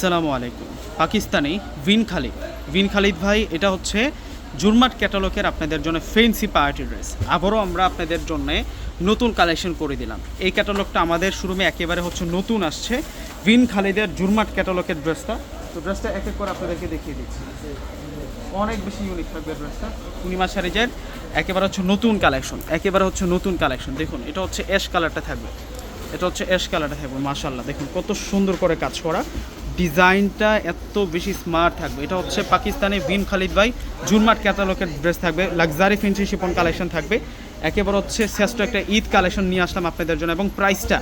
আসসালামু আলাইকুম। পাকিস্তানি ভিন খালিদ। ভিন খালিদ ভাই, এটা হচ্ছে জুরমাট ক্যাটালগের আপনাদের জন্য ফেন্সি পার্টি ড্রেস আবারও আমরা আপনাদের জন্য নতুন কালেকশন করে দিলাম। এই ক্যাটালগটা আমাদের শোরুমে একেবারে হচ্ছে নতুন আসছে। ভিন খালিদের জুরমাট ক্যাটালগের ড্রেসটা তো ড্রেসটা এক এক করে আপনাদেরকে দেখিয়ে দিচ্ছি। অনেক বেশি ইউনিক থাকবে ড্রেসটা পূর্ণিমা শাড়িজের একেবারে হচ্ছে নতুন কালেকশন একেবারে হচ্ছে নতুন কালেকশন দেখুন, এটা হচ্ছে অ্যাশ কালারটা থাকবে। এটা হচ্ছে অ্যাশ কালারটা থাকবে মাশাল্লাহ দেখুন, কত সুন্দর করে কাজ করা। ডিজাইনটা এত বেশি স্মার্ট থাকবে। এটা হচ্ছে পাকিস্তানি বিন খালিদ ভাই, জুনমার্ট ক্যাটালগের ড্রেস থাকবে লাক্সারি ফিন্সি শিপন কালেকশন থাকবে। একেবারে হচ্ছে শ্রেষ্ঠ একটা ঈদ কালেকশন নিয়ে আসলাম আপনাদের জন্য এবং প্রাইসটা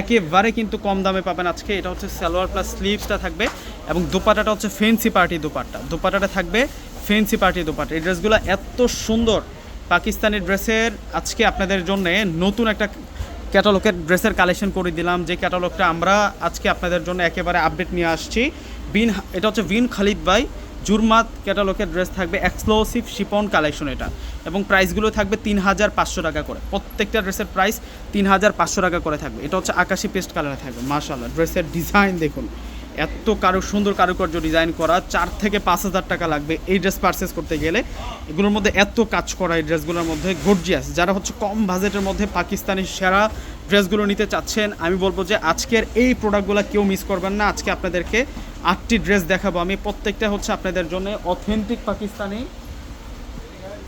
একেবারে কিন্তু কম দামে পাবেন আজকে। এটা হচ্ছে সালোয়ার প্লাস স্লিভসটা থাকবে এবং দোপাটাটা হচ্ছে ফেন্সি পার্টি দোপাট্টা। দোপাটাটা থাকবে ফেন্সি পার্টি দোপাট্টা। এই ড্রেসগুলো এত সুন্দর পাকিস্তানি ড্রেসের আজকে আপনাদের জন্য নতুন একটা ক্যাটালগের ড্রেসের কালেকশন করে দিলাম। যে ক্যাটালগটা আমরা আজকে আপনাদের জন্য একেবারে আপডেট নিয়ে আসছি। বিন, এটা হচ্ছে বিন খালিদ ভাই। জুরমাত ক্যাটালগের ড্রেস থাকবে এক্সক্লুসিভ শিপন কালেকশন এটা। এবং প্রাইসগুলো থাকবে তিন হাজার পাঁচশো টাকা করে। প্রত্যেকটা ড্রেসের প্রাইস তিন হাজার পাঁচশো টাকা করে থাকবে। এটা হচ্ছে আকাশি পেস্ট কালারে থাকবে মার্শাল্লাহ ড্রেসের ডিজাইন দেখুন। এত কারু সুন্দর কারুকার্য ডিজাইন করা, চার থেকে পাঁচ হাজার টাকা লাগবে এই ড্রেস পারচেস করতে গেলে। এগুলোর মধ্যে এত কাজ করা এই ড্রেসগুলোর মধ্যে গর্জিয়াস যারা হচ্ছে কম বাজেটের মধ্যে পাকিস্তানি সেরা ড্রেসগুলো নিতে চাচ্ছেন, আমি বলব যে আজকের এই প্রোডাক্টগুলো কেউ মিস করবেন না। আজকে আপনাদেরকে আটটি ড্রেস দেখাবো আমি। প্রত্যেকটা হচ্ছে আপনাদের জন্য authentic Pakistani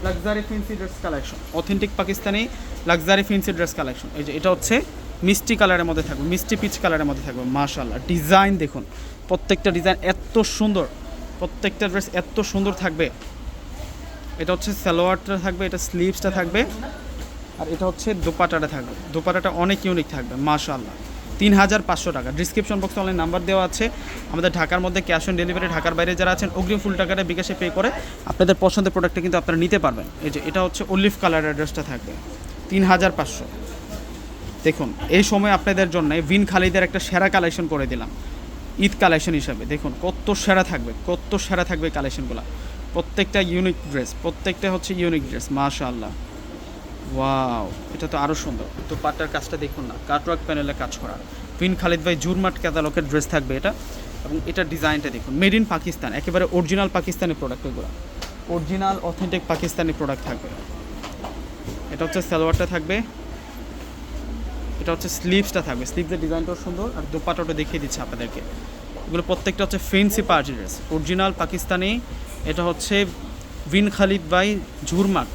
luxury fancy dress collection authentic Pakistani luxury fancy dress collection এই যে এটা হচ্ছে মিষ্টি কালারের মধ্যে থাকবে, মিষ্টি পিচ কালারের মধ্যে থাকবে মাশাল্লাহ ডিজাইন দেখুন, প্রত্যেকটা ডিজাইন এত সুন্দর, প্রত্যেকটা ড্রেস এত সুন্দর থাকবে। এটা হচ্ছে সালোয়ারটা থাকবে, এটা স্লিভসটা থাকবে, আর এটা হচ্ছে দোপাটাটা থাকবে। দোপাটাটা অনেক ইউনিক থাকবে মাশাল্লাহ তিন হাজার পাঁচশো টাকা। ডিসক্রিপশন বক্সে অনলাইন নাম্বার দেওয়া আছে। আমাদের ঢাকার মধ্যে ক্যাশ অন ডেলিভারি ঢাকার বাইরে যারা আছেন, অগ্রিম ফুল টাকাটা বিকাশে পে করে আপনাদের পছন্দের প্রোডাক্টটা কিন্তু আপনারা নিতে পারবেন। এই যে, এটা হচ্ছে অলিভ কালারের ড্রেসটা থাকবে। তিন হাজার পাঁচশো। দেখুন, এই সময় আপনাদের জন্য ভিন খালিদের একটা সেরা কালেকশন করে দিলাম। ঈদ কালেকশন হিসাবে। দেখুন, কত সেরা থাকবে, কত সেরা থাকবে কালেকশনগুলো প্রত্যেকটা ইউনিক ড্রেস প্রত্যেকটা হচ্ছে ইউনিক ড্রেস মাশাআল্লাহ। ওয়াও এটা তো আরও সুন্দর। তো পাটটার কাজটা দেখুন না কাটওয়ার্ক প্যানেলে কাজ করা। ভিন খালিদ ভাই জুরমাট ক্যাতালকের ড্রেস থাকবে এটা। এবং এটা ডিজাইনটা দেখুন মেড ইন পাকিস্তান, একেবারে অরিজিনাল পাকিস্তানি প্রোডাক্ট এগুলো। অরিজিনাল অথেন্টিক পাকিস্তানি প্রোডাক্ট থাকবে। এটা হচ্ছে সালোয়ারটা থাকবে। এটা হচ্ছে স্লিভসটা থাকবে। স্লিভসের ডিজাইনটাও সুন্দর আর দোপাটাটা দেখিয়ে দিচ্ছে আপনাদেরকে। এগুলো প্রত্যেকটা হচ্ছে fancy party dress original Pakistani. এটা হচ্ছে Bin Khalid by Jhurmat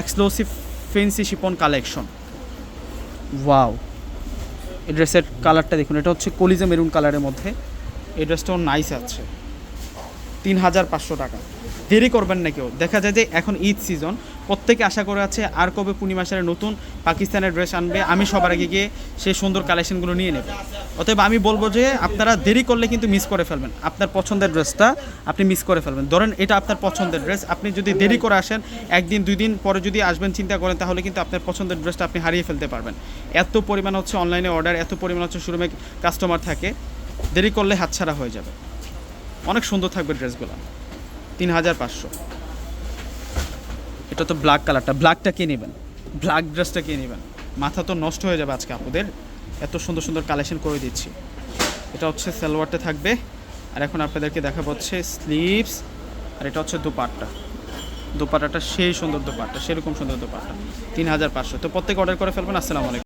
exclusive fancy chiffon collection wow এই ড্রেসের কালারটা দেখুন, এটা হচ্ছে কলিজা মেরুন কালারের মধ্যে। এই ড্রেসটাও নাইস আছে। তিন হাজার পাঁচশো টাকা। দেরি করবেন না কেউ। দেখা যায় যে এখন ঈদ সিজন প্রত্যেকে আশা করে আছে আর কবে পূর্ণিমা সালে নতুন পাকিস্তানের ড্রেস আনবে, আমি সবার আগে গিয়ে সেই সুন্দর কালেকশনগুলো নিয়ে নেব। অতএব আমি বলব যে আপনারা দেরি করলে কিন্তু মিস করে ফেলবেন। আপনার পছন্দের ড্রেসটা আপনি মিস করে ফেলবেন। ধরেন এটা আপনার পছন্দের ড্রেস, আপনি যদি দেরি করে আসেন, একদিন দুই দিন পরে যদি আসবেন চিন্তা করেন, তাহলে কিন্তু আপনার পছন্দের ড্রেসটা আপনি হারিয়ে ফেলতে পারবেন। এত পরিমাণ হচ্ছে অনলাইনে অর্ডার এত পরিমাণ হচ্ছে শোরুমে কাস্টমার থাকে। দেরি করলে হাতছাড়া হয়ে যাবে। অনেক সুন্দর থাকবে ড্রেসগুলো। তিন হাজার পাঁচশো। এটা তো ব্ল্যাক কালারটা ব্ল্যাকটা কে নেবেন? ব্ল্যাক ড্রেসটা কে নেবেন? মাথা তো নষ্ট হয়ে যাবে আজকে আপুদের। এত সুন্দর সুন্দর কালেকশন করে দিচ্ছি। এটা হচ্ছে সালোয়ারটা থাকবে। আর এখন আপনাদেরকে দেখা হচ্ছে স্লিভস আর এটা হচ্ছে দুপাটটা। দুপাট্টাটা সেই সুন্দর দুপাটটা, সেরকম সুন্দর দুপাটটা। তিন হাজার পাঁচশো। তো প্রত্যেক অর্ডার করে ফেলবেন। আসসালামু আলাইকুম।